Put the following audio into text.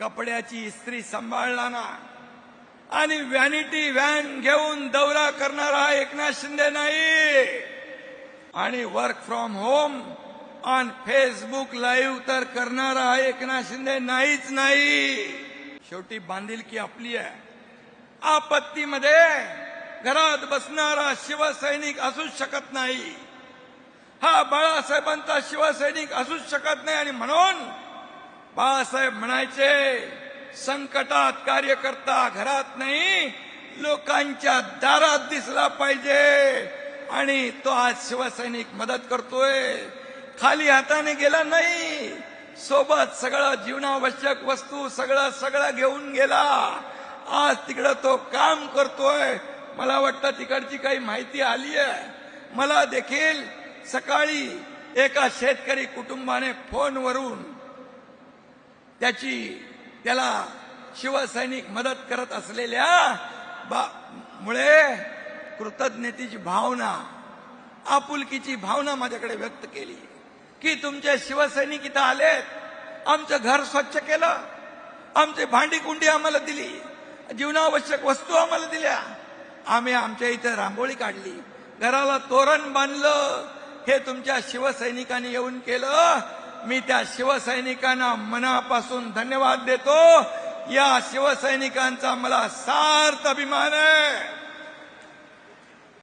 कपड्याची इस्त्री सांभाळला ना आणि व्हॅनिटी व्हॅन घेऊन दौरा करणारा एकनाथ शिंदे नाही. आणि work from home on Facebook live तर करणारा एकनाथ शिंदे नाहीच नाही. शेवटी बांधिलकी आपली आहे. आपत्तीमध्ये घरात बसणारा शिवसैनिक असूच शकत नाही. हा बाळासाहेबांचा शिवसैनिक असूच शकत नाही आणि म्हणून बाळासाहेब म्हणायचे संकटात कार्यकर्ता घरात नाही लोकांच्या दारात दिसला पाहिजे. आणि तो आज शिवसैनिक मदत करतोय. खाली हाताने गेला नाही. सोबत सगळं जीवनावश्यक वस्तू सगळं सगळं घेऊन गेला. आज तिकडं तो काम करतोय. मला वाटतं तिकडची काही माहिती आली आहे मला देखील सकाळी एका शेतकरी कुटुंबाने फोनवरून त्याची त्याला शिवसैनिक मदत करत असलेल्या बा मुळे कृतज्ञतेची भावना आपुलकीची भावना माझ्याकडे व्यक्त केली. की तुमचे शिवसैनिक इथं आलेत. आमचं घर स्वच्छ केलं. आमची भांडी कुंडी आम्हाला दिली. जीवनावश्यक वस्तू आम्हाला दिल्या. आम्ही आमच्या इथं रांगोळी काढली. घराला तोरण बांधलं. हे तुमच्या शिवसैनिकांनी येऊन केलं. मी त्या शिवसैनिकांना मनापासून धन्यवाद देतो. या शिवसैनिकांचा मला सार्थ अभिमान आहे.